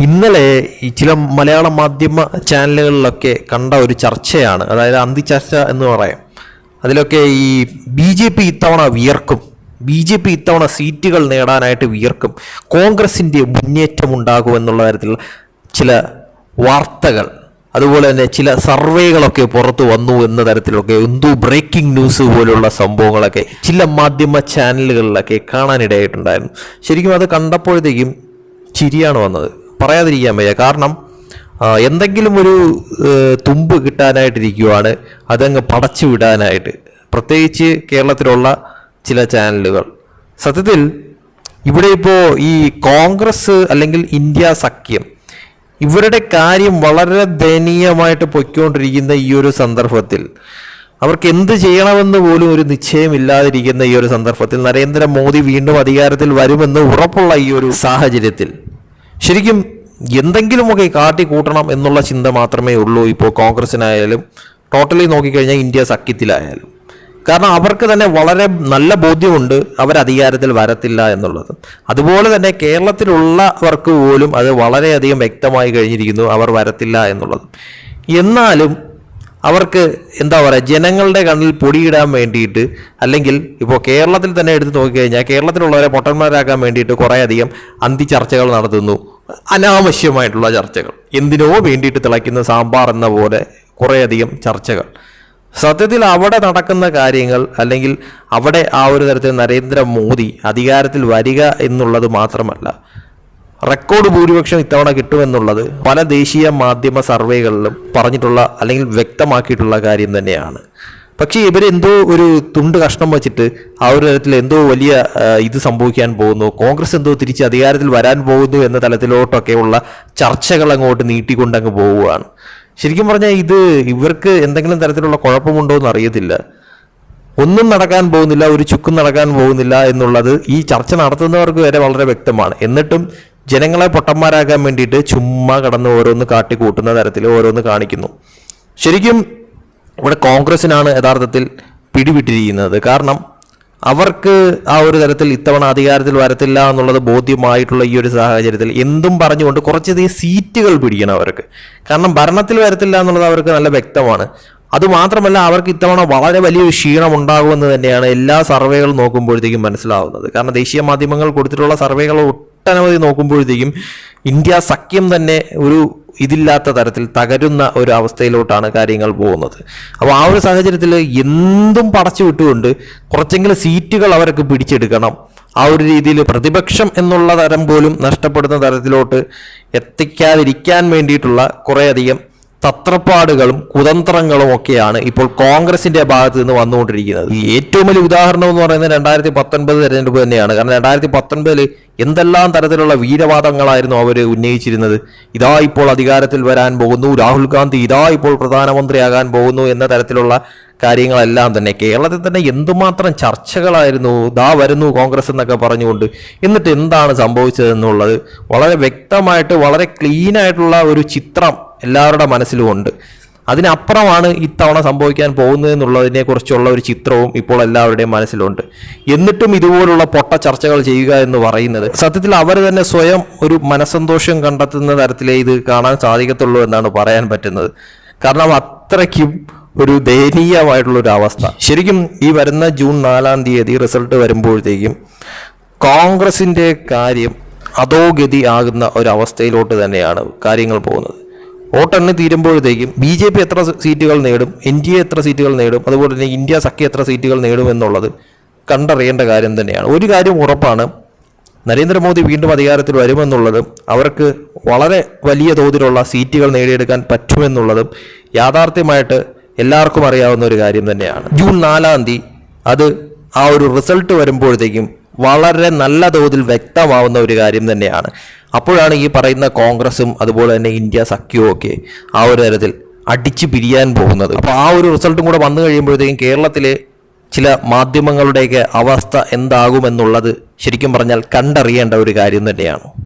ഇന്നലെ ചില മലയാള മാധ്യമ ചാനലുകളിലൊക്കെ കണ്ട ഒരു ചർച്ചയാണ് അതായത് അന്തിചർച്ച എന്ന് പറയാം. അതിലൊക്കെ ഈ ബി ജെ പി ഇത്തവണ വിയർക്കും. ബി ജെ പി ഇത്തവണ സീറ്റുകൾ നേടാനായിട്ട് വിയർക്കും. കോൺഗ്രസിന്റെ മുന്നേറ്റം ഉണ്ടാകുമെന്നുള്ള തരത്തിൽ ചില വാർത്തകൾ അതുപോലെ തന്നെ ചില സർവേകളൊക്കെ പുറത്തു വന്നു എന്ന തരത്തിലൊക്കെ എന്തോ ബ്രേക്കിംഗ് ന്യൂസ് പോലുള്ള സംഭവങ്ങളൊക്കെ ചില മാധ്യമ ചാനലുകളിലൊക്കെ കാണാനിടയായിട്ടുണ്ടായിരുന്നു. ശരിക്കും അത് കണ്ടപ്പോഴത്തേക്കും ചിരിയാണ് വന്നത്. പറയാതിരിക്കാൻ വയ്യ. കാരണം എന്തെങ്കിലും ഒരു തുമ്പ് കിട്ടാനായിട്ടിരിക്കുവാണ് അതങ്ങ് പടച്ചു വിടാനായിട്ട്. പ്രത്യേകിച്ച് കേരളത്തിലുള്ള ചില ചാനലുകൾ. സത്യത്തിൽ ഇവിടെ ഇപ്പോൾ ഈ കോൺഗ്രസ് അല്ലെങ്കിൽ ഇന്ത്യ സഖ്യം ഇവരുടെ കാര്യം വളരെ ദയനീയമായിട്ട് പൊയ്ക്കൊണ്ടിരിക്കുന്ന ഈ ഒരു സന്ദർഭത്തിൽ അവർക്ക് എന്ത് ചെയ്യണമെന്ന് പോലും ഒരു നിശ്ചയമില്ലാതിരിക്കുന്ന ഈ ഒരു സന്ദർഭത്തിൽ നരേന്ദ്രമോദി വീണ്ടും അധികാരത്തിൽ വരുമെന്ന് ഉറപ്പുള്ള ഈ ഒരു സാഹചര്യത്തിൽ. ശരിക്കും എന്തെങ്കിലുമൊക്കെ കാട്ടി കൂട്ടണം എന്നുള്ള ചിന്ത മാത്രമേ ഉള്ളൂ ഇപ്പോൾ കോൺഗ്രസിനായാലും ടോട്ടലി നോക്കിക്കഴിഞ്ഞാൽ ഇന്ത്യ സഖ്യത്തിലായാലും. കാരണം അവർക്ക് തന്നെ വളരെ നല്ല ബോധ്യമുണ്ട് അവർ അധികാരത്തിൽ വരത്തില്ല എന്നുള്ളത്. അതുപോലെ തന്നെ കേരളത്തിലുള്ളവർക്ക് പോലും അത് വളരെയധികം വ്യക്തമായി കഴിഞ്ഞിരിക്കുന്നു അവർ വരത്തില്ല എന്നുള്ളത്. എന്നാലും അവർക്ക് എന്താ പറയുക ജനങ്ങളുടെ കണ്ണിൽ പൊടിയിടാൻ വേണ്ടിയിട്ട് അല്ലെങ്കിൽ ഇപ്പോൾ കേരളത്തിൽ തന്നെ എടുത്ത് നോക്കിക്കഴിഞ്ഞാൽ കേരളത്തിലുള്ളവരെ പൊട്ടന്മാരാക്കാൻ വേണ്ടിയിട്ട് കുറേയധികം അന്തിചർച്ചകൾ നടത്തുന്നു. അനാവശ്യമായിട്ടുള്ള ചർച്ചകൾ. എന്തിനോ വേണ്ടിയിട്ട് തിളയ്ക്കുന്ന സാമ്പാർ എന്ന പോലെ കുറേയധികം ചർച്ചകൾ. സത്യത്തിൽ അവിടെ നടക്കുന്ന കാര്യങ്ങൾ അല്ലെങ്കിൽ അവിടെ ആ ഒരു തരത്തിൽ നരേന്ദ്രമോദി അധികാരത്തിൽ വരിക എന്നുള്ളത് മാത്രമല്ല റെക്കോർഡ് ഭൂരിപക്ഷം ഇത്തവണ കിട്ടുമെന്നുള്ളത് പല ദേശീയ മാധ്യമ സർവേകളിലും പറഞ്ഞിട്ടുള്ള അല്ലെങ്കിൽ വ്യക്തമാക്കിയിട്ടുള്ള കാര്യം തന്നെയാണ്. പക്ഷേ ഇവരെന്തോ ഒരു തുണ്ട് കഷ്ണം വെച്ചിട്ട് ആ ഒരു തരത്തിൽ എന്തോ വലിയ ഇത് സംഭവിക്കാൻ പോകുന്നു. കോൺഗ്രസ് എന്തോ തിരിച്ച് അധികാരത്തിൽ വരാൻ പോകുന്നു എന്ന തലത്തിലോട്ടൊക്കെയുള്ള ചർച്ചകൾ അങ്ങോട്ട് നീട്ടിക്കൊണ്ട് അങ്ങ് പോവുകയാണ്. ശരിക്കും പറഞ്ഞാൽ ഇത് ഇവർക്ക് എന്തെങ്കിലും തരത്തിലുള്ള കുഴപ്പമുണ്ടോ എന്ന് അറിയത്തില്ല. ഒന്നും നടക്കാൻ പോകുന്നില്ല ഒരു ചുക്കും നടക്കാൻ പോകുന്നില്ല എന്നുള്ളത് ഈ ചർച്ച നടത്തുന്നവർക്ക് വരെ വളരെ വ്യക്തമാണ്. എന്നിട്ടും ജനങ്ങളെ പൊട്ടന്മാരാക്കാൻ വേണ്ടിയിട്ട് ചുമ്മാ കടന്ന് ഓരോന്ന് കാട്ടിക്കൂട്ടുന്ന തരത്തിൽ ഓരോന്ന് കാണിക്കുന്നു. ശരിക്കും ഇവിടെ കോൺഗ്രസിനാണ് യഥാർത്ഥത്തിൽ പിടിവിട്ടിരിക്കുന്നത്. കാരണം അവർക്ക് ആ ഒരു തരത്തിൽ ഇത്തവണ അധികാരത്തിൽ വരത്തില്ല എന്നുള്ളത് ബോധ്യമായിട്ടുള്ള ഈ ഒരു സാഹചര്യത്തിൽ എന്തും പറഞ്ഞുകൊണ്ട് കുറച്ചധികം സീറ്റുകൾ പിടിക്കണം അവർക്ക്. കാരണം ഭരണത്തിൽ വരത്തില്ല എന്നുള്ളത് അവർക്ക് നല്ല വ്യക്തമാണ്. അതുമാത്രമല്ല അവർക്ക് ഇത്തവണ വളരെ വലിയൊരു ക്ഷീണം ഉണ്ടാകുമെന്ന് തന്നെയാണ് എല്ലാ സർവേകളും നോക്കുമ്പോഴത്തേക്കും മനസ്സിലാവുന്നത്. കാരണം ദേശീയ മാധ്യമങ്ങൾ കൊടുത്തിട്ടുള്ള സർവേകൾ ഒട്ടനവധി നോക്കുമ്പോഴത്തേക്കും ഇന്ത്യ സഖ്യം തന്നെ ഒരു ഇതില്ലാത്ത തരത്തിൽ തകരുന്ന ഒരു അവസ്ഥയിലോട്ടാണ് കാര്യങ്ങൾ പോകുന്നത്. അപ്പോൾ ആ ഒരു സാഹചര്യത്തിൽ എന്തും പടച്ചു വിട്ടുകൊണ്ട് കുറച്ചെങ്കിലും സീറ്റുകൾ അവർക്ക് പിടിച്ചെടുക്കണം. ആ ഒരു രീതിയിൽ പ്രതിപക്ഷം എന്നുള്ള തരം പോലും നഷ്ടപ്പെടുന്ന തരത്തിലോട്ട് എത്തിക്കാതിരിക്കാൻ വേണ്ടിയിട്ടുള്ള കുറേയധികം തത്രപ്പാടുകളും കുതന്ത്രങ്ങളും ഒക്കെയാണ് ഇപ്പോൾ കോൺഗ്രസിന്റെ ഭാഗത്ത് നിന്ന് വന്നുകൊണ്ടിരിക്കുന്നത്. ഏറ്റവും വലിയ ഉദാഹരണം എന്ന് പറയുന്നത് രണ്ടായിരത്തി പത്തൊൻപത് തെരഞ്ഞെടുപ്പ് തന്നെയാണ്. കാരണം രണ്ടായിരത്തി പത്തൊൻപതിൽ എന്തെല്ലാം തരത്തിലുള്ള വീരവാദങ്ങളായിരുന്നു അവർ ഉന്നയിച്ചിരുന്നത്. ഇതാ ഇപ്പോൾ അധികാരത്തിൽ വരാൻ പോകുന്നു. രാഹുൽ ഗാന്ധി ഇതാ ഇപ്പോൾ പ്രധാനമന്ത്രിയാകാൻ പോകുന്നു എന്ന തരത്തിലുള്ള കാര്യങ്ങളെല്ലാം തന്നെ കേരളത്തിൽ തന്നെ എന്തുമാത്രം ചർച്ചകളായിരുന്നു ദാ വരുന്നു കോൺഗ്രസ് എന്നൊക്കെ പറഞ്ഞുകൊണ്ട് എന്നിട്ട് എന്താണ് സംഭവിച്ചതെന്നുള്ളത് വളരെ വ്യക്തമായിട്ട് വളരെ ക്ലീൻ ആയിട്ടുള്ള ഒരു ചിത്രം എല്ലാവരുടെ മനസ്സിലും ഉണ്ട്. അതിനപ്പുറമാണ് ഇത്തവണ സംഭവിക്കാൻ പോകുന്നത് എന്നുള്ളതിനെ കുറിച്ചുള്ള ഒരു ചിത്രവും ഇപ്പോൾ എല്ലാവരുടെയും മനസ്സിലുണ്ട്. എന്നിട്ടും ഇതുപോലുള്ള പൊട്ട ചർച്ചകൾ ചെയ്യുക എന്ന് പറയുന്നത് സത്യത്തിൽ അവർ തന്നെ സ്വയം ഒരു മനസ്സന്തോഷം കണ്ടെത്തുന്ന തരത്തിലേ ഇത് കാണാൻ സാധിക്കത്തുള്ളൂ എന്നാണ് പറയാൻ പറ്റുന്നത്. കാരണം അത്രയ്ക്കും ഒരു ദയനീയമായിട്ടുള്ള ഒരു അവസ്ഥ. ശരിക്കും ഈ വരുന്ന ജൂൺ നാലാം തീയതി റിസൾട്ട് വരുമ്പോഴത്തേക്കും കോൺഗ്രസിന്റെ കാര്യം അധോഗതി ആകുന്ന ഒരു അവസ്ഥയിലോട്ട് തന്നെയാണ് കാര്യങ്ങൾ പോകുന്നത്. വോട്ടെണ്ണി തീരുമ്പോഴത്തേക്കും ബി ജെ പി എത്ര സീറ്റുകൾ നേടും എൻ ഡി എ എത്ര സീറ്റുകൾ നേടും അതുപോലെ തന്നെ ഇന്ത്യ സഖ്യ എത്ര സീറ്റുകൾ നേടും എന്നുള്ളത് കണ്ടറിയേണ്ട കാര്യം തന്നെയാണ്. ഒരു കാര്യം ഉറപ്പാണ് നരേന്ദ്രമോദി വീണ്ടും അധികാരത്തിൽ വരുമെന്നുള്ളതും അവർക്ക് വളരെ വലിയ തോതിലുള്ള സീറ്റുകൾ നേടിയെടുക്കാൻ പറ്റുമെന്നുള്ളതും യാഥാർത്ഥ്യമായിട്ട് എല്ലാവർക്കും അറിയാവുന്ന ഒരു കാര്യം തന്നെയാണ്. ജൂൺ നാലാം തീയതി അത് ആ ഒരു റിസൾട്ട് വരുമ്പോഴത്തേക്കും വളരെ നല്ല തോതിൽ വ്യക്തമാവുന്ന ഒരു കാര്യം തന്നെയാണ്. അപ്പോഴാണ് ഈ പറയുന്ന കോൺഗ്രസും അതുപോലെ തന്നെ ഇന്ത്യ സഖ്യവും ഒക്കെ ആ ഒരു തരത്തിൽ അടിച്ചു പിരിയാൻ പോകുന്നത്. അപ്പോൾ ആ ഒരു റിസൾട്ടും കൂടെ വന്നു കഴിയുമ്പോഴത്തേക്കും കേരളത്തിലെ ചില മാധ്യമങ്ങളുടെയൊക്കെ അവസ്ഥ എന്താകുമെന്നുള്ളത് ശരിക്കും പറഞ്ഞാൽ കണ്ടറിയേണ്ട ഒരു കാര്യം തന്നെയാണ്.